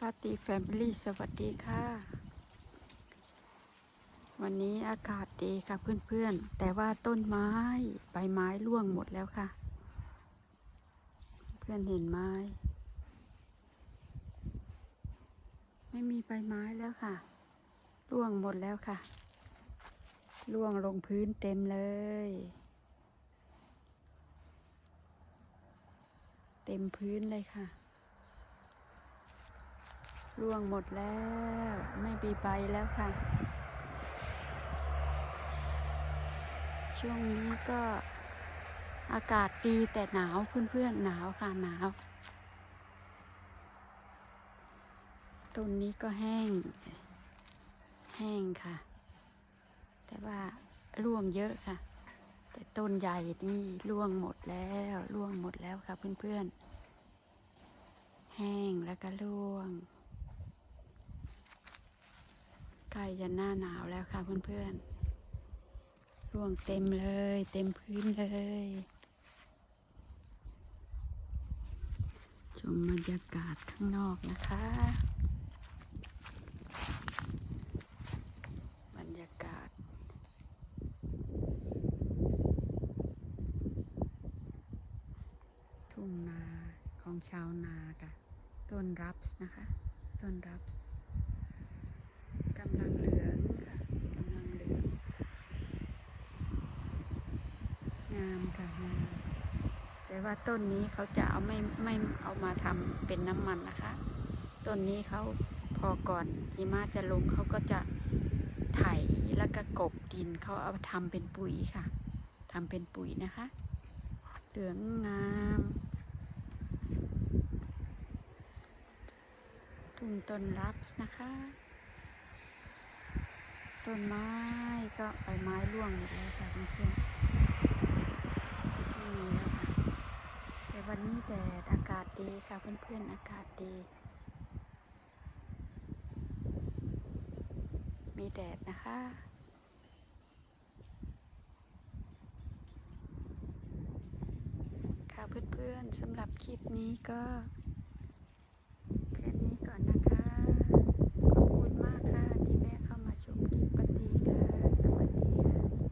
ปาร์ตี้แฟมิลี่สวัสดีค่ะ วันนี้อากาศดีค่ะเพื่อนๆ แต่ว่าต้นไม้ใบไม้ร่วงหมดแล้วค่ะ เพื่อนเห็นไม้ไม่มีใบไม้แล้วค่ะ ร่วงหมดแล้วค่ะ ร่วงลงพื้นเต็มเลย เต็มพื้นเลยค่ะ ร่วงหมดแล้ว ไม่มีใบแล้วค่ะ ช่วงนี้ก็อากาศดีแต่หนาวเพื่อนๆหนาวค่ะหนาวต้นนี้ก็แห้ง แห้งค่ะ แต่ว่าร่วงเยอะค่ะ แต่ต้นใหญ่นี่ร่วงหมดแล้วร่วงหมดแล้วค่ะเพื่อนๆ แห้งแล้วก็ร่วง กล้จะหน้าหนาวแล้วค่ะเพื่อนๆร่วงเต็มเลย เต็มพื้นเลยชมบรรยากาศข้างนอกนะคะ บรรยากาศ ทุ่งนาของชาวนาค่ะ ต้นรับส์นะคะ ต้นรับส์ กำลังเหลืองค่ะกำลังเหลืองงามค่ะงามแต่ว่าต้นนี้เขาจะเอาไม่ไม่เอามาทำเป็นน้ำมันนะคะ ต้นนี้เขาพอก่อนหิมะจะลงเขาก็จะไถแล้วก็กบดินเขาเอาทำเป็นปุ๋ยค่ะทำเป็นปุ๋ยนะคะ เหลืองงามทุ่งต้นรับส์นะคะ ต้นไม้ก็ใบไม้ร่วงหมดแล้วค่ะเพื่อนๆไม่มีแล้วค่ะแต่วันนี้แดดอากาศดีค่ะเพื่อนๆอากาศดี มีแดดนะคะค่ะเพื่อนๆสำหรับคลิปนี้ก็